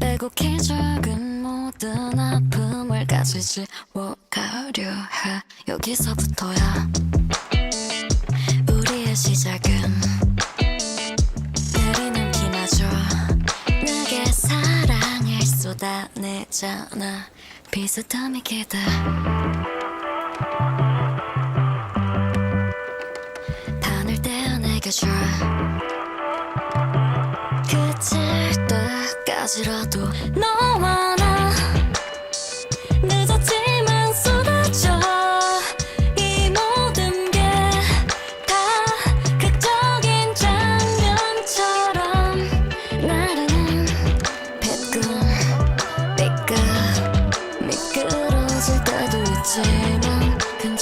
이렇게 적은 모든 아픔을 같이 지워가려 해. 여기서부터야 우리의 시작은 내리는 비마저 내게 사랑을 쏟아내잖아. 비스듬히 기대. 바늘 떼어 내게 줘 까지라도 너와 나 늦었지만 쏟아져 이 모든 게 다 극적인 장면처럼 나른한 뱃꿈 삐끗 미끄러질 때도 있지만